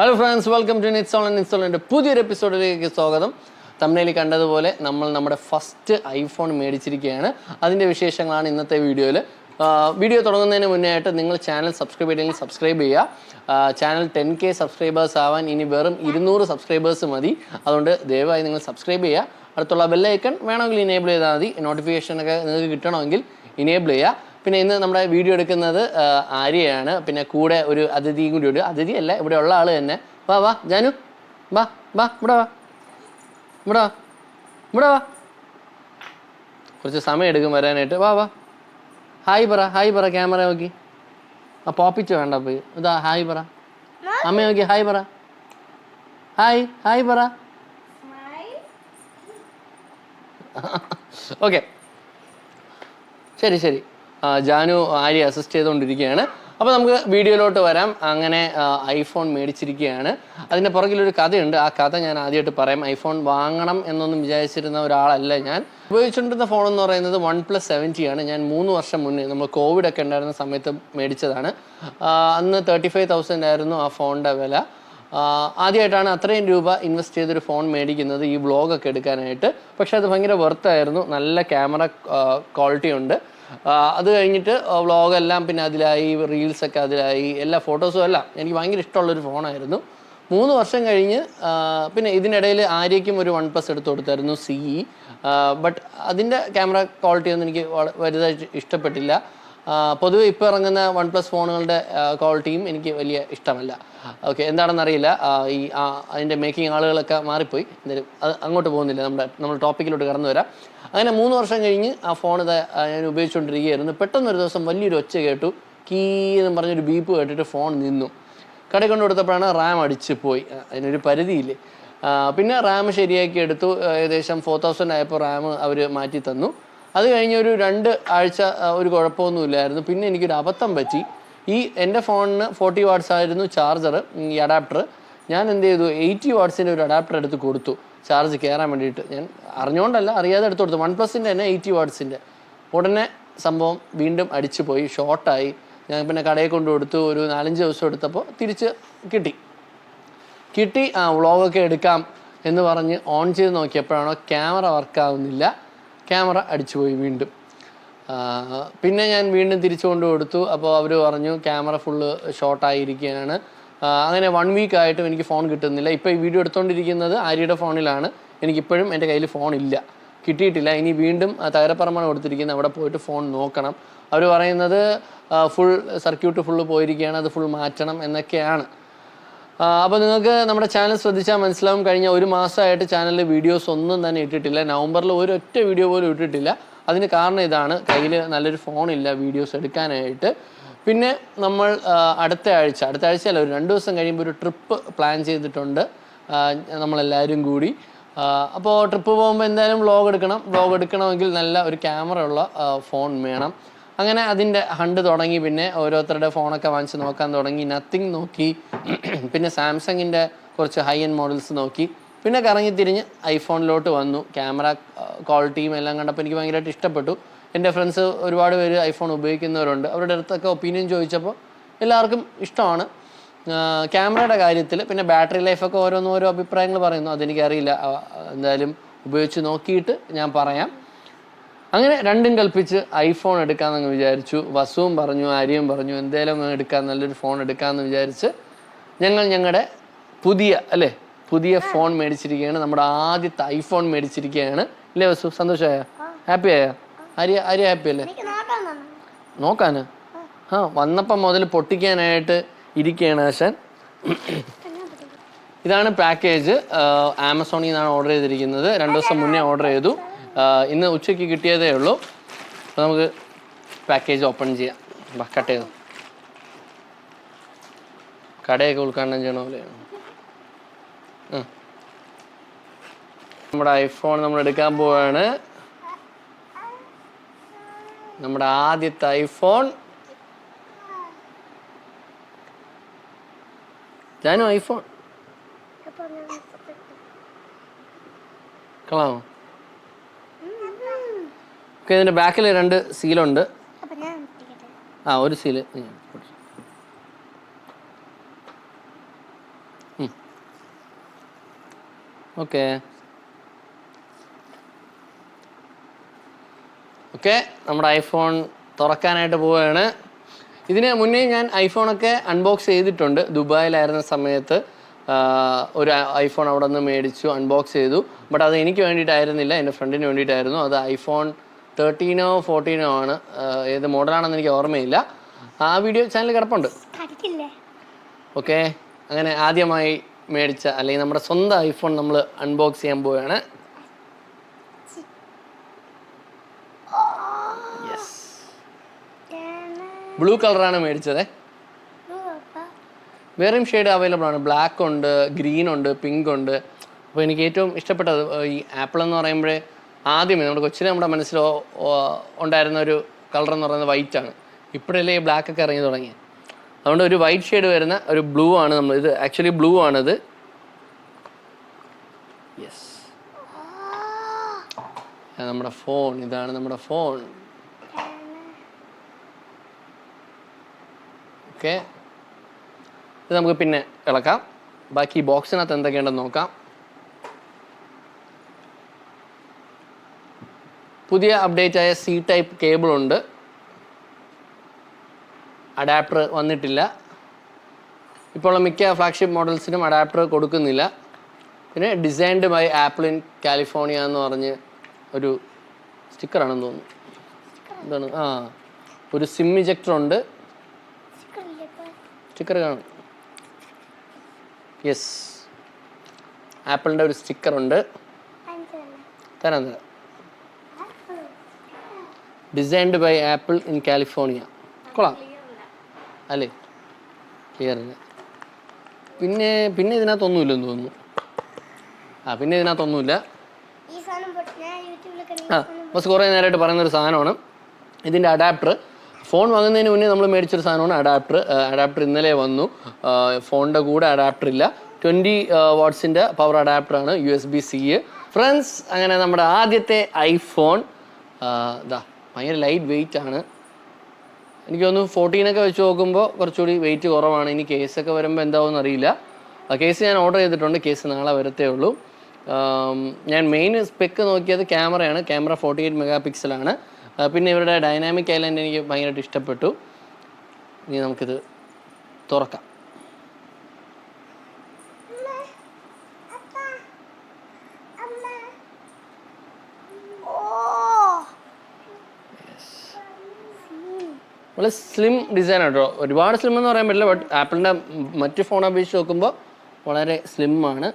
Hello friends welcome to knits on knits പുതിയൊരു എപ്പിസോഡിലേക്ക് സ്വാഗതം. തമിഴിൽ കണ്ടതുപോലെ നമ്മൾ നമ്മുടെ ഫസ്റ്റ് ഐഫോൺ മേടിച്ചിരിക്കുകയാണ്. അതിന്റെ വിശേഷങ്ങളാണ് ഇന്നത്തെ വീഡിയോയിൽ വീഡിയോ തുടങ്ങുന്നതിന് മുന്നേ ആയിട്ട് നിങ്ങൾ ചാനൽ സബ്സ്ക്രൈബ് ചെയ്തെങ്കിൽ സബ്സ്ക്രൈബ് ചെയ്യുക. ചാനൽ ടെൻ കെ സബ്സ്ക്രൈബേഴ്സ് ആവാൻ ഇനി വെറും ഇരുന്നൂറ് സബ്സ്ക്രൈബേഴ്സ് മതി. അതുകൊണ്ട് ദയവായി നിങ്ങൾ സബ്സ്ക്രൈബ് ചെയ്യുക. അടുത്തുള്ള ബെല്ലൈക്കൺ വേണമെങ്കിൽ ഇനേബിൾ ചെയ്താൽ മതി. നോട്ടിഫിക്കേഷനൊക്കെ നിങ്ങൾക്ക് കിട്ടണമെങ്കിൽ ഇനേബിൾ ചെയ്യുക. പിന്നെ ഇന്ന് നമ്മുടെ വീഡിയോ എടുക്കുന്നത് ആര്യയാണ്. പിന്നെ കൂടെ ഒരു അതിഥിയും കൂടി ഉണ്ട്. അതിഥി അല്ല ഇവിടെ ഉള്ള ആൾ തന്നെ. വാ വാ ജാനു. വാ വാ ഇവിടെ വാ. ഇവിടെ വാ. ഇവിടെ വാ. കുറച്ച് സമയം എടുക്കും വരാനായിട്ട്. വാ വാ. ഹായ് പറ ഹായ് പറ ക്യാമറ നോക്കി. ആ പോപ്പിച്ച് വേണ്ട പോയി. ഇതാ ഹായ് പറ. അമ്മ നോക്കി ഹായ് പറ. ഹായ് ഹായ് പറ. ഓക്കെ. ശരി ശരി. ജാനു ആര്യ അസിസ്റ്റ് ചെയ്തുകൊണ്ടിരിക്കുകയാണ്. അപ്പോൾ നമുക്ക് വീഡിയോയിലോട്ട് വരാം. അങ്ങനെ ഐഫോൺ മേടിച്ചിരിക്കുകയാണ്. അതിന്റെ പുറകിലൊരു കഥയുണ്ട്. ആ കഥ ഞാൻ ആദ്യമായിട്ട് പറയാം. ഐഫോൺ വാങ്ങണം എന്നൊന്നും വിചാരിച്ചിരുന്ന ഒരാളല്ല ഞാൻ. ഉപയോഗിച്ചുകൊണ്ടിരുന്ന ഫോൺ എന്ന് പറയുന്നത് വൺ പ്ലസ് സെവന്റി ആണ്. ഞാൻ മൂന്ന് വർഷം മുന്നേ നമ്മൾ കോവിഡ് ഒക്കെ ഉണ്ടായിരുന്ന സമയത്ത് മേടിച്ചതാണ്. അന്ന് തേർട്ടി ഫൈവ് തൗസൻഡ് ആയിരുന്നു ആ ഫോണിന്റെ വില. ആദ്യമായിട്ടാണ് അത്രയും രൂപ ഇൻവെസ്റ്റ് ചെയ്തൊരു ഫോൺ മേടിക്കുന്നത് ഈ വ്ളോഗൊക്കെ എടുക്കാനായിട്ട്. പക്ഷേ അത് ഭയങ്കര വെർത്തായിരുന്നു നല്ല ക്യാമറ ക്വാളിറ്റി ഉണ്ട്. അത് കഴിഞ്ഞിട്ട് വ്ളോഗെല്ലാം പിന്നെ അതിലായി റീൽസൊക്കെ അതിലായി എല്ലാ ഫോട്ടോസും എല്ലാം എനിക്ക് ഭയങ്കര ഇഷ്ടമുള്ളൊരു ഫോണായിരുന്നു. മൂന്ന് വർഷം കഴിഞ്ഞ് പിന്നെ ഇതിനിടയിൽ ആര്യയ്ക്കും ഒരു വൺ പ്ലസ് എടുത്ത് കൊടുത്തായിരുന്നു സി ഇ. ബട്ട് അതിന്റെ ക്യാമറ ക്വാളിറ്റി ഒന്നും എനിക്ക് വലുതായിട്ട് ഇഷ്ടപ്പെട്ടില്ല. പൊതുവെ ഇപ്പോൾ ഇറങ്ങുന്ന വൺ പ്ലസ് ഫോണുകളുടെ ക്വാളിറ്റിയും എനിക്ക് വലിയ ഇഷ്ടമല്ല. ഓക്കെ എന്താണെന്ന് അറിയില്ല. ഈ അതിന്റെ മേക്കിംഗ് ആളുകളൊക്കെ മാറിപ്പോയി. എന്തായാലും അത് അങ്ങോട്ട് പോകുന്നില്ല. നമ്മുടെ നമ്മൾ ടോപ്പിക്കിലോട്ട് കടന്നു വരാം. അങ്ങനെ മൂന്ന് വർഷം കഴിഞ്ഞ് ആ ഫോൺ ഇത് ഞാൻ ഉപയോഗിച്ചുകൊണ്ടിരിക്കുകയായിരുന്നു. പെട്ടെന്നൊരു ദിവസം വലിയൊരു ഒച്ച കേട്ടു. കീ എന്ന് പറഞ്ഞൊരു ബീപ്പ് കേട്ടിട്ട് ഫോൺ നിന്നു. കടയിൽ കൊണ്ടു കൊടുത്തപ്പോഴാണ് റാം അടിച്ച് പോയി. അതിനൊരു പരിധിയില്ലേ. പിന്നെ റാം ശരിയാക്കി എടുത്തു. ഏകദേശം ഫോർ തൗസൻഡ് ആയപ്പോൾ റാം അവർ മാറ്റി തന്നു. അത് കഴിഞ്ഞൊരു രണ്ട് ആഴ്ച ഒരു കുഴപ്പമൊന്നുമില്ലായിരുന്നു. പിന്നെ എനിക്കൊരു അബദ്ധം പറ്റി. ഈ എന്റെ ഫോണിന് ഫോർട്ടി വാട്ട്സ് ആയിരുന്നു ചാർജർ ഈ അഡാപ്റ്റർ ഞാൻ എന്ത് ചെയ്തു? എയ്റ്റി വാട്ട്സിന്റെ ഒരു അഡാപ്റ്റർ എടുത്ത് കൊടുത്തു. ചാർജ് കയറാൻ വേണ്ടിയിട്ട്. ഞാൻ അറിഞ്ഞുകൊണ്ടല്ല അറിയാതെ എടുത്ത് കൊടുത്തു. വൺ പ്ലസിന്റെ തന്നെ എയ്റ്റി വാട്ട്സിന്റെ ഉടനെ സംഭവം വീണ്ടും അടിച്ചു പോയി ഷോർട്ടായി ഞാൻ പിന്നെ കടയിൽ കൊണ്ട് കൊടുത്തു. ഒരു നാലഞ്ച് ദിവസം എടുത്തപ്പോൾ തിരിച്ച് കിട്ടി. കിട്ടി ആ വ്ളോഗൊക്കെ എടുക്കാം എന്ന് പറഞ്ഞ് ഓൺ ചെയ്ത് നോക്കിയപ്പോഴാണോ ക്യാമറ വർക്കാവുന്നില്ല ക്യാമറ അടിച്ചുപോയി വീണ്ടും. ആ, പിന്നെ ഞാൻ വീണ്ടും തിരിച്ചു കൊണ്ട് കൊടുത്തു അപ്പോൾ അവർ പറഞ്ഞു ക്യാമറ ഫുള്ള് ഷോർട്ടായിരിക്കുകയാണ് അങ്ങനെ വൺ വീക്ക് ആയിട്ടും എനിക്ക് ഫോൺ കിട്ടുന്നില്ല. ഇപ്പോൾ ഈ വീഡിയോ എടുത്തുകൊണ്ടിരിക്കുന്നത് ആര്യയുടെ ഫോണിലാണ്. എനിക്കിപ്പോഴും എന്റെ കയ്യിൽ ഫോൺ ഇല്ല. കിട്ടിയിട്ടില്ല. ഇനി വീണ്ടും തകരപ്പറമ്പാണ് കൊടുത്തിരിക്കുന്നത്. അവിടെ പോയിട്ട് ഫോൺ നോക്കണം. അവർ പറയുന്നത് ഫുൾ സർക്യൂട്ട് ഫുള്ള് പോയിരിക്കുകയാണ്. അത് ഫുൾ മാറ്റണം എന്നൊക്കെയാണ്. അപ്പോൾ നിങ്ങൾക്ക് നമ്മുടെ ചാനൽ ശ്രദ്ധിച്ചാൽ മനസ്സിലാവും. കഴിഞ്ഞ ഒരു മാസമായിട്ട് ചാനലിൽ വീഡിയോസ് ഒന്നും തന്നെ ഇട്ടിട്ടില്ല. നവംബറിൽ ഒരൊറ്റ വീഡിയോ പോലും ഇട്ടിട്ടില്ല. അതിന് കാരണം ഇതാണ്. കയ്യിൽ നല്ലൊരു ഫോണില്ല വീഡിയോസ് എടുക്കാനായിട്ട്. പിന്നെ നമ്മൾ അടുത്ത ആഴ്ച അടുത്ത ആഴ്ച അല്ല ഒരു രണ്ട് ദിവസം കഴിയുമ്പോൾ ഒരു ട്രിപ്പ് പ്ലാൻ ചെയ്തിട്ടുണ്ട് നമ്മളെല്ലാവരും കൂടി. അപ്പോൾ ട്രിപ്പ് പോകുമ്പോൾ എന്തായാലും വ്ളോഗ് എടുക്കണം. വ്ളോഗ് എടുക്കണമെങ്കിൽ നല്ല ഒരു ക്യാമറ ഉള്ള ഫോൺ വേണം. അങ്ങനെ അതിന്റെ ഹണ്ട് തുടങ്ങി പിന്നെ ഓരോരുത്തരുടെ ഫോണൊക്കെ വാങ്ങിച്ച് നോക്കാൻ തുടങ്ങി. നത്തിങ് നോക്കി. പിന്നെ സാംസങ്ങിന്റെ കുറച്ച് ഹൈ എൻഡ് മോഡൽസ് നോക്കി. പിന്നെ കറങ്ങി തിരിഞ്ഞ് ഐഫോണിലോട്ട് വന്നു. ക്യാമറ ക്വാളിറ്റിയും എല്ലാം കണ്ടപ്പോൾ എനിക്ക് ഭയങ്കരമായിട്ട് ഇഷ്ടപ്പെട്ടു. എന്റെ ഫ്രണ്ട്സ് ഒരുപാട് പേര് ഐഫോൺ ഉപയോഗിക്കുന്നവരുണ്ട്. അവരുടെ അടുത്തൊക്കെ ഒപ്പീനിയൻ ചോദിച്ചപ്പോൾ എല്ലാവർക്കും ഇഷ്ടമാണ്. ക്യാമറയുടെ കാര്യത്തിൽ പിന്നെ ബാറ്ററി ലൈഫൊക്കെ ഓരോന്നും ഓരോ അഭിപ്രായങ്ങൾ പറയുന്നു. അതെനിക്കറിയില്ല എന്തായാലും ഉപയോഗിച്ച് നോക്കിയിട്ട് ഞാൻ പറയാം. അങ്ങനെ രണ്ടും കൽപ്പിച്ച് ഐഫോൺ എടുക്കാമെന്ന് വിചാരിച്ചു. വസുവും പറഞ്ഞു ആര്യയും പറഞ്ഞു എന്തേലും എടുക്കാൻ എടുക്കാം നല്ലൊരു ഫോൺ എടുക്കാമെന്ന് വിചാരിച്ച് ഞങ്ങൾ ഞങ്ങളുടെ പുതിയ അല്ലേ പുതിയ ഫോൺ മേടിച്ചിരിക്കുകയാണ്. നമ്മുടെ ആദ്യത്തെ ഐഫോൺ മേടിച്ചിരിക്കുകയാണ്. ഇല്ലേ വസു? സന്തോഷമായ ഹാപ്പി ആയ? ആര്യ ആര്യ ഹാപ്പി അല്ലേ? നോക്കാന്? ആ. വന്നപ്പം മുതൽ പൊട്ടിക്കാനായിട്ട് ഇരിക്കുകയാണ് ആശാൻ. ഇതാണ് പാക്കേജ് ആമസോണിൽ നിന്നാണ് ഓർഡർ ചെയ്തിരിക്കുന്നത്. രണ്ട് ദിവസം മുന്നേ ഓർഡർ ചെയ്തു. ഇന്ന് ഉച്ചയ്ക്ക് കിട്ടിയതേ ഉള്ളൂ. അപ്പോൾ നമുക്ക് പാക്കേജ് ഓപ്പൺ ചെയ്യാം. കട്ട് ചെയ്തു? കടയൊക്കെ ഉദ്ഘാടനം ചെയ്യണ പോലെയാണ്? ഉം. നമ്മുടെ ഐഫോൺ നമ്മൾ എടുക്കാൻ പോവാണ്. നമ്മുടെ ആദ്യത്തെ ഐഫോൺ ഞാനും ഐഫോൺ കളാമോ ഓക്കെ ബാക്കിൽ രണ്ട് സീലുണ്ട് ആ ഒരു സീൽ ഓക്കെ. ഓക്കെ നമ്മുടെ ഐഫോൺ തുറക്കാനായിട്ട് പോവുകയാണ്. ഇതിന് മുന്നേ ഞാൻ ഐഫോണൊക്കെ അൺബോക്സ് ചെയ്തിട്ടുണ്ട്. ദുബായിലായിരുന്ന സമയത്ത് ഒരു ഐഫോൺ അവിടെ നിന്ന് മേടിച്ചു അൺബോക്സ് ചെയ്തു. ബട്ട് അത് എനിക്ക് വേണ്ടിയിട്ടായിരുന്നില്ല എന്റെ ഫ്രണ്ടിന് വേണ്ടിയിട്ടായിരുന്നു. അത് ഐഫോൺ തേർട്ടീനോ ഫോർട്ടീനോ ആണ്. ഏത് മോഡലാണെന്ന് എനിക്ക് ഓർമ്മയില്ല. ആ വീഡിയോ ചാനൽ കിടപ്പുണ്ട്. ഓക്കെ അങ്ങനെ ആദ്യമായി മേടിച്ച അല്ലെങ്കിൽ നമ്മുടെ സ്വന്തം ഐഫോൺ നമ്മൾ അൺബോക്സ് ചെയ്യാൻ പോവുകയാണ്. ബ്ലൂ കളറാണ് മേടിച്ചത്. വേറെയും ഷെയ്ഡ് അവൈലബിൾ ആണ്. ബ്ലാക്ക് ഉണ്ട് ഗ്രീൻ ഉണ്ട് പിങ്ക് ഉണ്ട്. അപ്പോൾ എനിക്ക് ഏറ്റവും ഇഷ്ടപ്പെട്ടത് ഈ ആപ്പിൾ എന്ന് പറയുമ്പോഴേ ആദ്യമേ നമ്മുടെ കൊച്ചിന് നമ്മുടെ മനസ്സിൽ ഉണ്ടായിരുന്ന ഒരു കളർ എന്ന് പറയുന്നത് വൈറ്റ് ആണ്. ഇപ്പോഴല്ലേ ബ്ലാക്ക് ഒക്കെ ഇറങ്ങി തുടങ്ങി അതുകൊണ്ട് ഒരു വൈറ്റ് ഷെയ്ഡ് വരുന്ന ഒരു ബ്ലൂ ആണ് നമ്മൾ ഇത് ആക്ച്വലി ബ്ലൂ ആണിത്. യെസ് നമ്മുടെ ഫോൺ ഇതാണ് നമ്മുടെ ഫോൺ ഓക്കെ ഇത് നമുക്ക് പിന്നെ ഇളക്കാം. ബാക്കി ബോക്സിനകത്ത് എന്തൊക്കെയുണ്ടെന്ന് നോക്കാം. പുതിയ അപ്ഡേറ്റ് ആയ സി ടൈപ്പ് കേബിൾ ഉണ്ട്. അഡാപ്റ്റർ വന്നിട്ടില്ല. ഇപ്പോൾ മിക്ക ഫ്ലാഗ്ഷിപ്പ് മോഡൽസിനും അഡാപ്റ്റർ കൊടുക്കുന്നില്ല. പിന്നെ designed by Apple in California എന്ന് പറഞ്ഞ് ഒരു സ്റ്റിക്കറാണെന്ന് തോന്നുന്നു. എന്താണ് ആ ഒരു സിം ഇജക്ടർ ഉണ്ട്. സ്റ്റിക്കർ കാണും. യെസ് ആപ്പിളിന്റെ ഒരു സ്റ്റിക്കർ ഉണ്ട്. തരാം തരാം. Designed by Apple in California കൊള്ളാം. അല്ലേ? ക്ലിയർ അല്ല പിന്നെ പിന്നെ ഇതിനകത്തൊന്നുമില്ലെന്ന് തോന്നുന്നു. ആ പിന്നെ ഇതിനകത്തൊന്നുമില്ല. ആ ബസ് കുറേ നേരമായിട്ട് പറയുന്നൊരു സാധനമാണ്. ഇതിന്റെ അഡാപ്റ്റർ. ഫോൺ വാങ്ങുന്നതിന് മുന്നേ നമ്മൾ മേടിച്ചൊരു സാധനമാണ് അഡാപ്റ്റർ. അഡാപ്റ്റർ ഇന്നലെ വന്നു. ഫോണിന്റെ കൂടെ അഡാപ്റ്റർ ഇല്ല. ട്വന്റി വാട്ട്സിന്റെ power അഡാപ്റ്ററാണ് U S B C friends അങ്ങനെ നമ്മുടെ ആദ്യത്തെ ഐഫോൺ ഇതാ ഭയങ്കര ലൈറ്റ് വെയിറ്റ് ആണ്. എനിക്ക് തോന്നുന്നു ഫോർട്ടീനൊക്കെ വെച്ച് നോക്കുമ്പോൾ കുറച്ചുകൂടി വെയിറ്റ് കുറവാണ്. ഇനി കേസൊക്കെ വരുമ്പോൾ എന്താവും അറിയില്ല കേസ് ഞാൻ ഓർഡർ ചെയ്തിട്ടുണ്ട്. കേസ് നാളെ വരത്തേ ഉള്ളൂ. ഞാൻ മെയിൻ സ്പെക്ക് നോക്കിയത് ക്യാമറയാണ്. ക്യാമറ ഫോർട്ടി എയ്റ്റ് മെഗാ പിക്സലാണ് പിന്നെ ഇവരുടെ ഡൈനാമിക് ഐലൻഡ് എനിക്ക് ഭയങ്കരമായിട്ട് ഇഷ്ടപ്പെട്ടു. ഇനി നമുക്കിത് തുറക്കാം. വളരെ സ്ലിം ഡിസൈൻ കേട്ടോ ഒരുപാട് സ്ലിം എന്ന് പറയാൻ പറ്റില്ല ബട്ട് ആപ്പിളിന്റെ മറ്റു ഫോൺ അപേക്ഷിച്ച് നോക്കുമ്പോൾ വളരെ സ്ലിം ആണ്.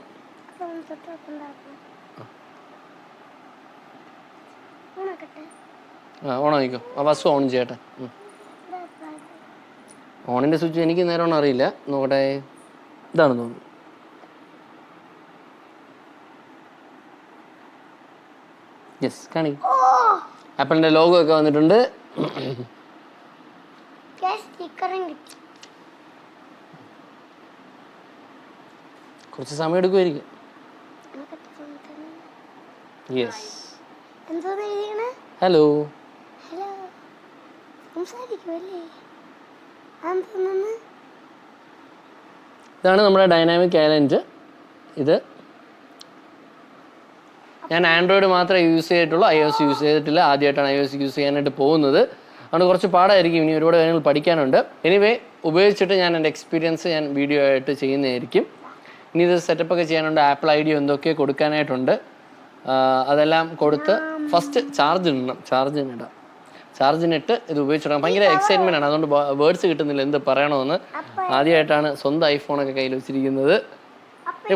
ആ ആ ബസ് ഓൺ ചെയ്യട്ടെ. ഓണിന്റെ സ്വിച്ച് എനിക്ക് നേരം അറിയില്ല. നോക്കട്ടെ. ഇതാണ് തോന്നുന്നു. യെസ് കാണി ഓ! ആപ്പിളിന്റെ ലോഗോ ഒക്കെ വന്നിട്ടുണ്ട്. കുറച്ച് സമയം എടുക്കുമായിരിക്കും. യെസ് ഹലോ ഇതാണ് നമ്മുടെ ഡൈനാമിക് ഐലൻഡ് ഇത് ഞാൻ ആൻഡ്രോയിഡ് മാത്രമേ യൂസ് ചെയ്തിട്ടുള്ളൂ. ഐ എസ് യൂസ് ചെയ്തിട്ടില്ല. ആദ്യമായിട്ടാണ് ഐ എസ് യൂസ് ചെയ്യാനായിട്ട് പോകുന്നത്. അതുകൊണ്ട് കുറച്ച് പാടായിരിക്കും. ഇനി ഒരുപാട് കാര്യങ്ങൾ പഠിക്കാനുണ്ട്. എനിവേ ഉപയോഗിച്ചിട്ട് ഞാൻ എന്റെ എക്സ്പീരിയൻസ് ഞാൻ വീഡിയോ ആയിട്ട് ചെയ്യുന്നതായിരിക്കും. ഇനി ഇത് സെറ്റപ്പ് ഒക്കെ ചെയ്യാനുണ്ട്. ആപ്പിൾ ഐ ഡി എന്തൊക്കെ കൊടുക്കാനായിട്ടുണ്ട് അതെല്ലാം കൊടുത്ത് ഫസ്റ്റ് ചാർജ് ഇടണം. ചാർജിനിടാം ചാർജിനിട്ട് ഇത് ഉപയോഗിച്ചിടാം ഭയങ്കര എക്സൈറ്റ്മെന്റ് ആണ്. അതുകൊണ്ട് വേർഡ്സ് കിട്ടുന്നില്ല. എന്ത് പറയണമെന്ന്. ആദ്യമായിട്ടാണ് സ്വന്തം ഐഫോണൊക്കെ കയ്യിൽ വെച്ചിരിക്കുന്നത്.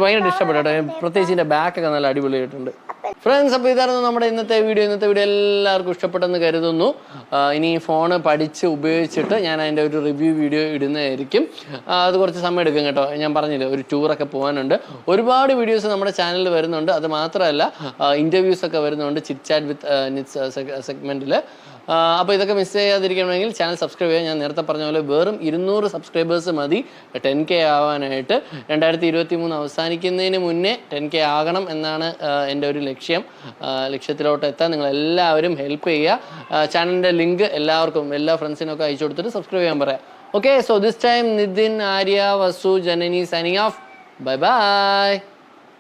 ഭയങ്കര ഇഷ്ടപ്പെട്ടു കേട്ടോ. പ്രത്യേകിച്ച് ഇതിന്റെ ബാക്കൊക്കെ നല്ല അടിപൊളിയായിട്ടുണ്ട്. ഫ്രണ്ട്സ് അപ്പോൾ ഇതായിരുന്നു നമ്മുടെ ഇന്നത്തെ വീഡിയോ ഇന്നത്തെ വീഡിയോ എല്ലാവർക്കും ഇഷ്ടപ്പെട്ടെന്ന് കരുതുന്നു. ഇനി ഫോൺ പഠിച്ച് ഉപയോഗിച്ചിട്ട് ഞാൻ അതിന്റെ ഒരു റിവ്യൂ വീഡിയോ ഇടുന്നതായിരിക്കും. അത് കുറച്ച് സമയം എടുക്കും കേട്ടോ. ഞാൻ പറഞ്ഞില്ല ഒരു ടൂറൊക്കെ പോകാനുണ്ട്. ഒരുപാട് വീഡിയോസ് നമ്മുടെ ചാനലിൽ വരുന്നുണ്ട്. അത് മാത്രമല്ല ഇന്റർവ്യൂസ് ഒക്കെ വരുന്നുണ്ട്. ചിറ്റ് ചാറ്റ് വിത്ത് സെഗ്മെന്റിൽ അപ്പോൾ ഇതൊക്കെ മിസ് ചെയ്യാതിരിക്കണമെങ്കിൽ ചാനൽ സബ്സ്ക്രൈബ് ചെയ്യാൻ ഞാൻ നേരത്തെ പറഞ്ഞ പോലെ വെറും ഇരുന്നൂറ് സബ്സ്ക്രൈബേഴ്സ് മതി. ടെൻ കെ ആവാനായിട്ട് രണ്ടായിരത്തി ഇരുപത്തി മൂന്ന് അവസാനിക്കുന്നതിന് മുന്നേ ടെൻ കെ ആകണം എന്നാണ് എന്റെ ഒരു ലക്ഷ്യം. ലക്ഷ്യത്തിലോട്ട് എത്താൻ നിങ്ങൾ എല്ലാവരും ഹെൽപ്പ് ചെയ്യുക ചാനലിന്റെ ലിങ്ക് എല്ലാവർക്കും എല്ലാ ഫ്രണ്ട്സിനൊക്കെ അയച്ചു കൊടുത്തിട്ട് സബ്സ്ക്രൈബ് ചെയ്യാൻ പറയാം. Okay so this time Nitin Arya Vasu Janani signing off bye bye